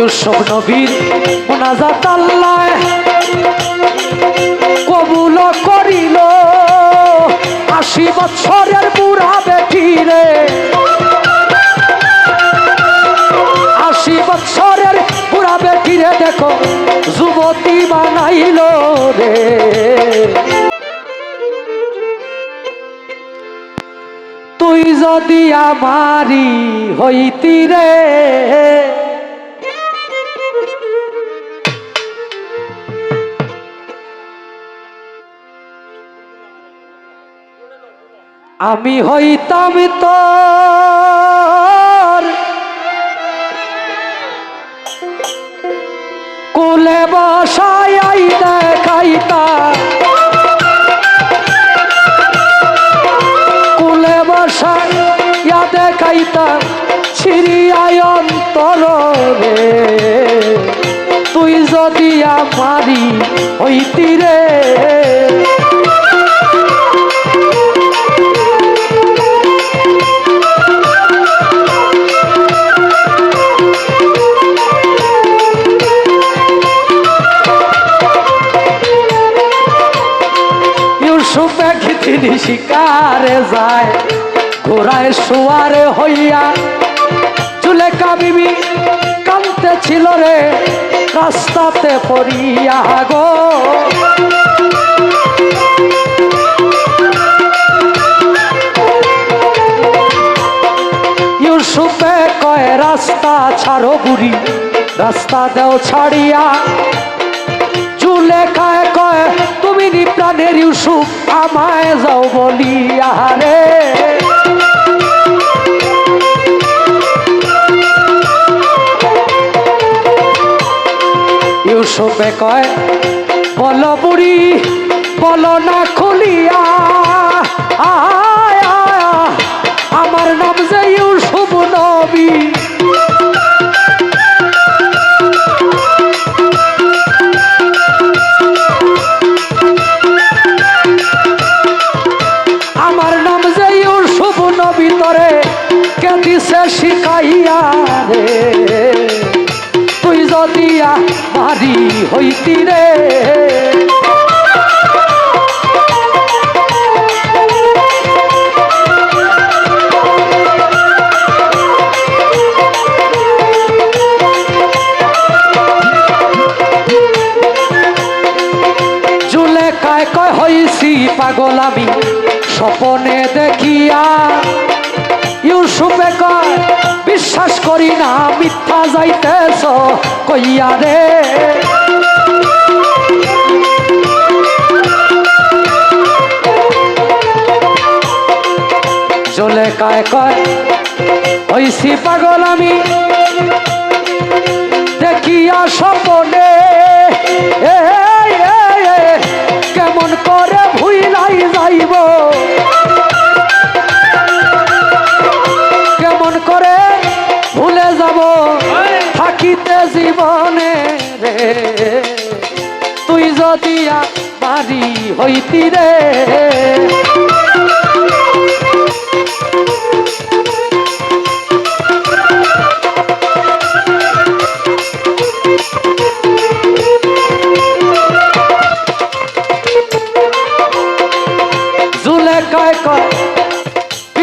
ইউসুফ নবীর মোনাজাত আল্লাহ কবুল করিল। আশি বছরের বুড়া বেটি রে। আশি বছরের বুড়া বেটি রে, দেখো, যুবতী বানাইল রে। তুই যদি আমারি হইতি রে আমি হইতাম তোর। কুলে বসাই দেখাইতা। কুলে বসাই ইয়া দেখাইতা ছিড়িয়ায় অন্তর রে। তুই যদি আমারি হইতি রে। তিনি শিকারে যায়, ঘোড়ায় শোয়ারে হইয়া চুলে কাবিবি কানতে ছিল রে, রাস্তাতে পড়িয়া গো। ইউসুফে কয়, রাস্তা ছাড়ো বুড়ি, রাস্তা দেও ছাড়িয়া। চুলে খায় ইউসুফ আমায় যাও বলিয়া ইউসুফে কয় বল বুড়ি বল না খুলিয়া। হইতি রে। জুলে কায়, হইছি পাগল আমি দেখিয়া ইউসুফে কয়, বিশ্বাস করি না মিথ্যা যাইতেছ কইয়া রে। জলে কায় কয় হইছি পাগল আমি। দেখিয়া এ, কেমন করে ভুইলাই যাইব? কেমন করে ভুলে যাব থাকিতে জীবনে রে? তুই যদি বাড়ি হইতি রে।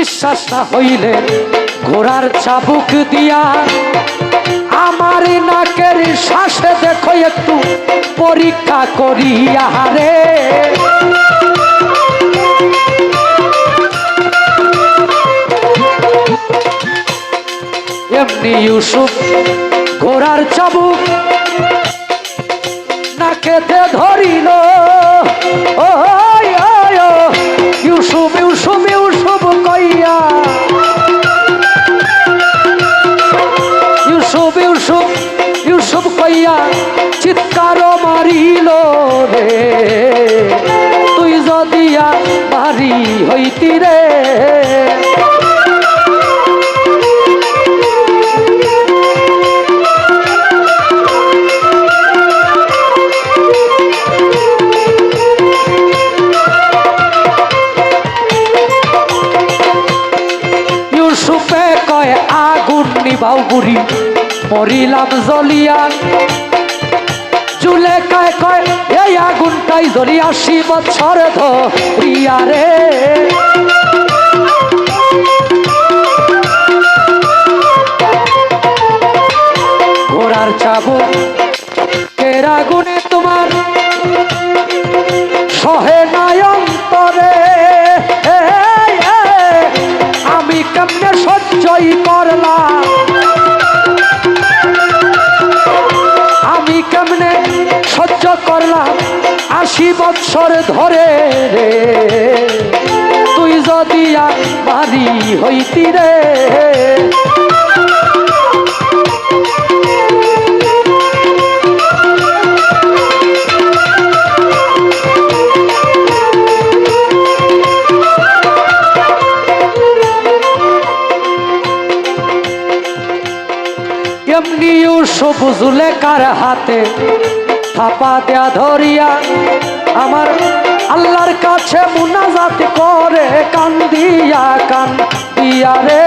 বিশ্বাস না হইলে ঘোড়ার চাবুক দিয়া আমার নাকের শ্বাসে দেখো একটু পরীক্ষা করিয়া রে এমনি ইউসুফ ঘোড়ার চাবুক নাকেতে ধরিল। ও ইউসুফ কইয়া চিৎকার মারিল রে। তুই যদি মারি হইতি রে। বুড়ি। মরিলাম জ্বলিয়া চুলে কায় কয় এই আগুনটাই জ্বলি আশি বছর ধরিয়া রে। ঘোড়ার চাবুক কেরা গুনে তোমার? সহে এই, আমি কেমনে সহ্যই করলাম বৎসর ধরে রে তুই যদি মারি হইতি রে। ইউসুফ জুলেকার হাতে থাপা দেয়া ধরিয়া আমার আল্লাহর কাছে মুনাজাত করে, কান্দিয়া কান্দিয়া রে।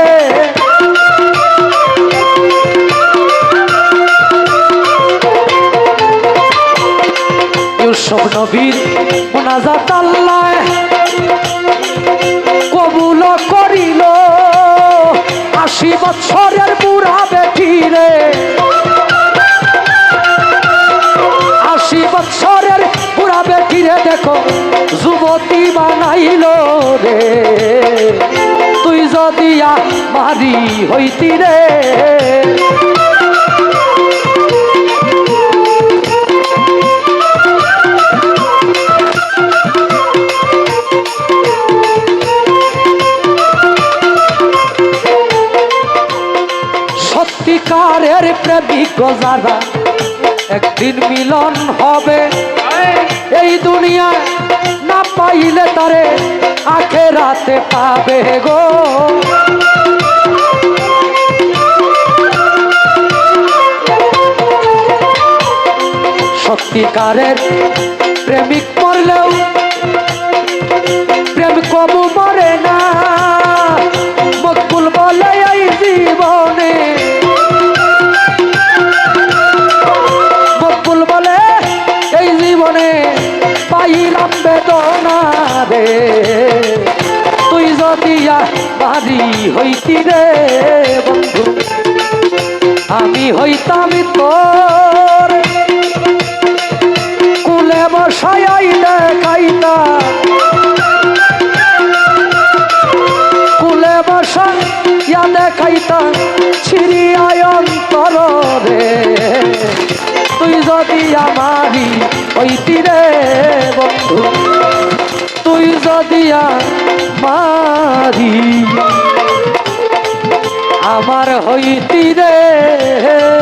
ইউসুফ নবীর মুনাজাত আল্লাহ কবুল করিল। আশি বছরের বুড়া বেটি রে। যুবতী বানাইল রে। তুই যদি মারি হইতি রে। সত্যিকারের প্রেমিক যারা একদিন মিলন হবে। এই দুনিয়া না পাইলে তারে আখে রাতে পাবে গো। সত্যিকারের প্রেমিক মরলেও প্রেম কবু বেদনা তুই যদি বাড়ি হইতি রে, বন্ধু, আমি হইতাম তোর। কুলে বসাই দেখাইতা কুলে বসা ইয়া দেখাইতা ছিড়ি অন্তর রে। তুই যদি আমারি হইতি রে, বন্ধু দিয়া মারি। আমার হইতি রে।